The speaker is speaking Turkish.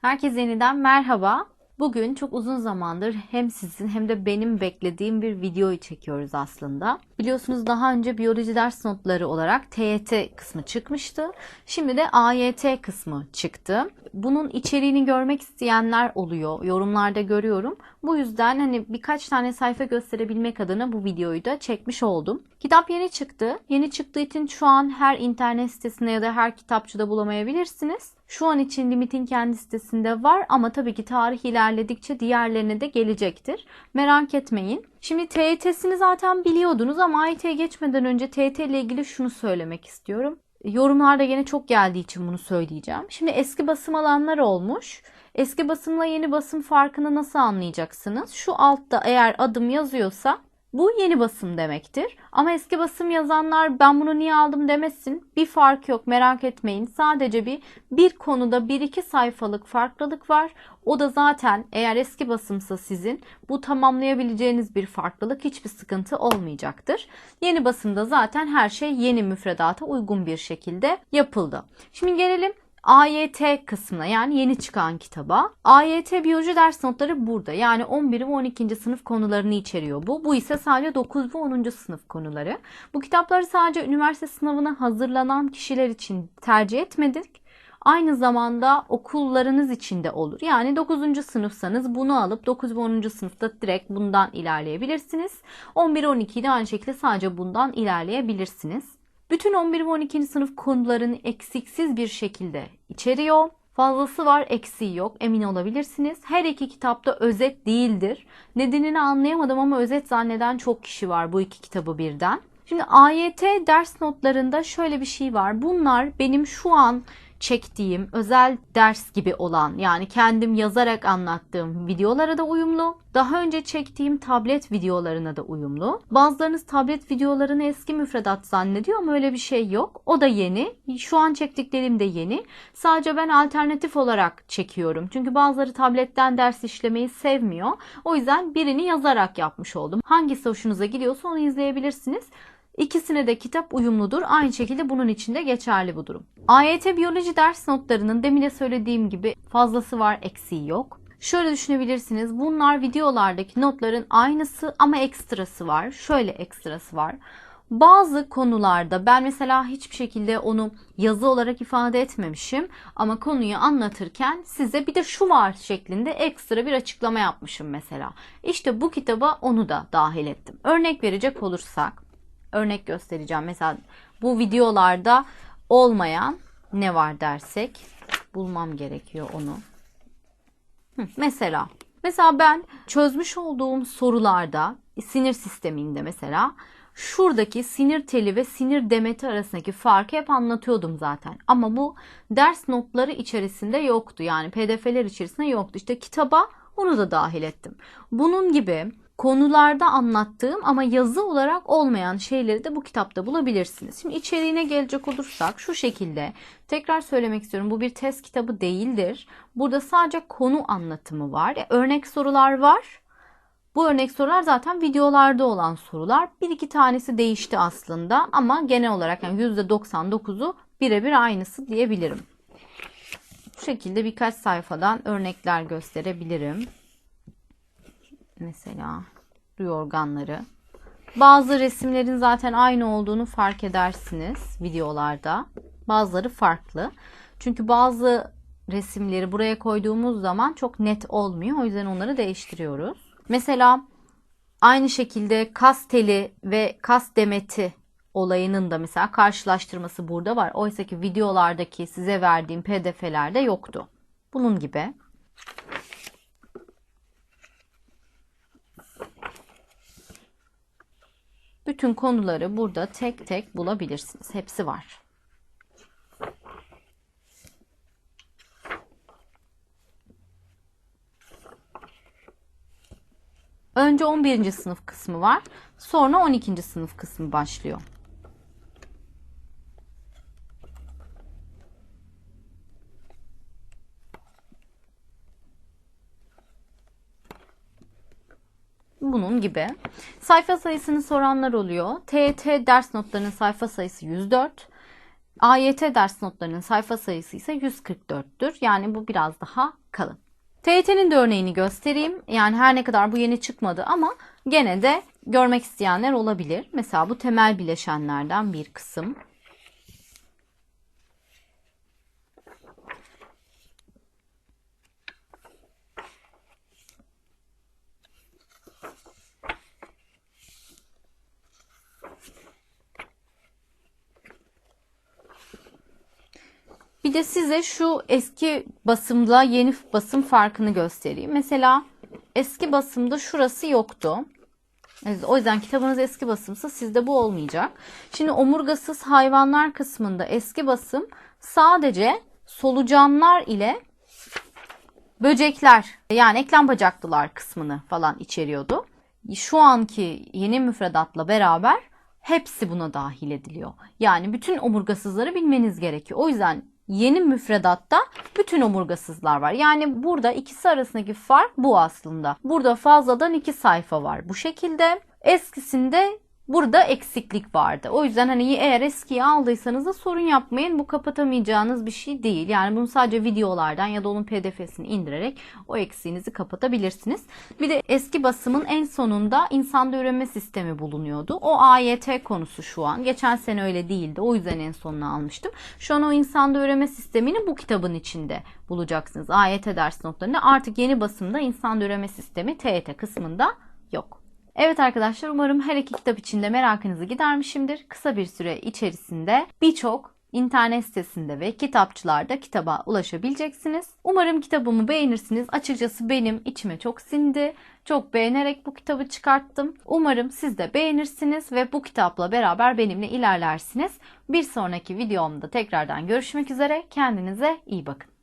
Herkese yeniden merhaba. Bugün çok uzun zamandır hem sizin hem de benim beklediğim bir videoyu çekiyoruz aslında. Biliyorsunuz daha önce biyoloji ders notları olarak TYT kısmı çıkmıştı. Şimdi de AYT kısmı çıktı. Bunun içeriğini görmek isteyenler oluyor. Yorumlarda görüyorum. Bu yüzden hani birkaç tane sayfa gösterebilmek adına bu videoyu da çekmiş oldum. Kitap yeni çıktı. Yeni çıktığı için şu an her internet sitesinde ya da her kitapçıda bulamayabilirsiniz. Şu an için limitin kendi sitesinde var ama tabii ki tarih ilerledikçe diğerlerine de gelecektir. Merak etmeyin. Şimdi TYT'sini zaten biliyordunuz ama AYT'ye geçmeden önce TYT ile ilgili şunu söylemek istiyorum. Yorumlarda yine çok geldiği için bunu söyleyeceğim. Şimdi eski basım alanlar olmuş. Eski basımla yeni basım farkını nasıl anlayacaksınız? Şu altta eğer adım yazıyorsa bu yeni basım demektir. Ama eski basım yazanlar ben bunu niye aldım demesin. Bir fark yok merak etmeyin. Sadece bir bir konuda bir iki sayfalık farklılık var. O da zaten eğer eski basımsa sizin bu tamamlayabileceğiniz bir farklılık hiçbir sıkıntı olmayacaktır. Yeni basımda zaten her şey yeni müfredata uygun bir şekilde yapıldı. Şimdi gelelim AYT kısmına yani yeni çıkan kitaba. AYT biyoloji ders notları burada. Yani 11 ve 12. sınıf konularını içeriyor bu. Bu ise sadece 9 ve 10. sınıf konuları. Bu kitapları sadece üniversite sınavına hazırlanan kişiler için tercih etmedik. Aynı zamanda okullarınız için de olur. Yani 9. sınıfsanız bunu alıp 9 ve 10. sınıfta direkt bundan ilerleyebilirsiniz. 11 12'de aynı şekilde sadece bundan ilerleyebilirsiniz. Bütün 11 ve 12. sınıf konularını eksiksiz bir şekilde içeriyor. Fazlası var, eksiği yok. Emin olabilirsiniz. Her iki kitapta özet değildir. Nedenini anlayamadım ama özet zanneden çok kişi var bu iki kitabı birden. Şimdi AYT ders notlarında şöyle bir şey var. Bunlar benim şu an çektiğim özel ders gibi olan yani kendim yazarak anlattığım videolara da uyumlu. Daha önce çektiğim tablet videolarına da uyumlu. Bazılarınız tablet videolarını eski müfredat zannediyor ama öyle bir şey yok. O da yeni. Şu an çektiklerim de yeni. Sadece ben alternatif olarak çekiyorum. Çünkü bazıları tabletten ders işlemeyi sevmiyor. O yüzden birini yazarak yapmış oldum. Hangisi hoşunuza gidiyorsa onu izleyebilirsiniz. İkisine de kitap uyumludur. Aynı şekilde bunun için de geçerli bu durum. AYT biyoloji ders notlarının demin de söylediğim gibi fazlası var, eksiği yok. Şöyle düşünebilirsiniz. Bunlar videolardaki notların aynısı ama ekstrası var. Şöyle ekstrası var. Bazı konularda ben mesela hiçbir şekilde onu yazı olarak ifade etmemişim ama konuyu anlatırken size bir de şu var şeklinde ekstra bir açıklama yapmışım mesela. İşte bu kitaba onu da dahil ettim. Örnek verecek olursak örnek göstereceğim. Mesela bu videolarda olmayan ne var dersek bulmam gerekiyor onu. Hı, mesela mesela ben çözmüş olduğum sorularda sinir sisteminde mesela şuradaki sinir teli ve sinir demeti arasındaki farkı hep anlatıyordum zaten. Ama bu ders notları içerisinde yoktu. Yani pdf'ler içerisinde yoktu. İşte kitaba onu da dahil ettim. Bunun gibi konularda anlattığım ama yazı olarak olmayan şeyleri de bu kitapta bulabilirsiniz. Şimdi içeriğine gelecek olursak şu şekilde tekrar söylemek istiyorum. Bu bir test kitabı değildir. Burada sadece konu anlatımı var. E, örnek sorular var. Bu örnek sorular zaten videolarda olan sorular. Bir iki tanesi değişti aslında ama genel olarak yani %99'u birebir aynısı diyebilirim. Bu şekilde birkaç sayfadan örnekler gösterebilirim mesela duyu organları. Bazı resimlerin zaten aynı olduğunu fark edersiniz videolarda. Bazıları farklı. Çünkü bazı resimleri buraya koyduğumuz zaman çok net olmuyor. O yüzden onları değiştiriyoruz. Mesela aynı şekilde kas teli ve kas demeti olayının da mesela karşılaştırması burada var. Oysa ki videolardaki size verdiğim pdf'lerde yoktu. Bunun gibi. Bütün konuları burada tek tek bulabilirsiniz. Hepsi var. Önce 11. sınıf kısmı var. Sonra 12. sınıf kısmı başlıyor. Bunun gibi. Sayfa sayısını soranlar oluyor. TET ders notlarının sayfa sayısı 104. AYT ders notlarının sayfa sayısı ise 144'tür. Yani bu biraz daha kalın. TYT'nin de örneğini göstereyim. Yani her ne kadar bu yeni çıkmadı ama gene de görmek isteyenler olabilir. Mesela bu temel bileşenlerden bir kısım. Bir de size şu eski basımla yeni basım farkını göstereyim. Mesela eski basımda şurası yoktu. O yüzden kitabınız eski basımsa sizde bu olmayacak. Şimdi omurgasız hayvanlar kısmında eski basım sadece solucanlar ile böcekler yani eklem bacaklılar kısmını falan içeriyordu. Şu anki yeni müfredatla beraber hepsi buna dahil ediliyor. Yani bütün omurgasızları bilmeniz gerekiyor. O yüzden yeni müfredatta bütün omurgasızlar var. Yani burada ikisi arasındaki fark bu aslında. Burada fazladan iki sayfa var bu şekilde. Eskisinde burada eksiklik vardı. O yüzden hani eğer eskiyi aldıysanız da sorun yapmayın. Bu kapatamayacağınız bir şey değil. Yani bunu sadece videolardan ya da onun pdf'sini indirerek o eksiğinizi kapatabilirsiniz. Bir de eski basımın en sonunda insanda üreme sistemi bulunuyordu. O AYT konusu şu an. Geçen sene öyle değildi. O yüzden en sonuna almıştım. Şu an o insanda üreme sistemini bu kitabın içinde bulacaksınız. AYT ders notlarında artık yeni basımda insanda üreme sistemi TET kısmında yok. Evet arkadaşlar umarım her iki kitap içinde merakınızı gidermişimdir. Kısa bir süre içerisinde birçok internet sitesinde ve kitapçılarda kitaba ulaşabileceksiniz. Umarım kitabımı beğenirsiniz. Açıkçası benim içime çok sindi. Çok beğenerek bu kitabı çıkarttım. Umarım siz de beğenirsiniz ve bu kitapla beraber benimle ilerlersiniz. Bir sonraki videomda tekrardan görüşmek üzere. Kendinize iyi bakın.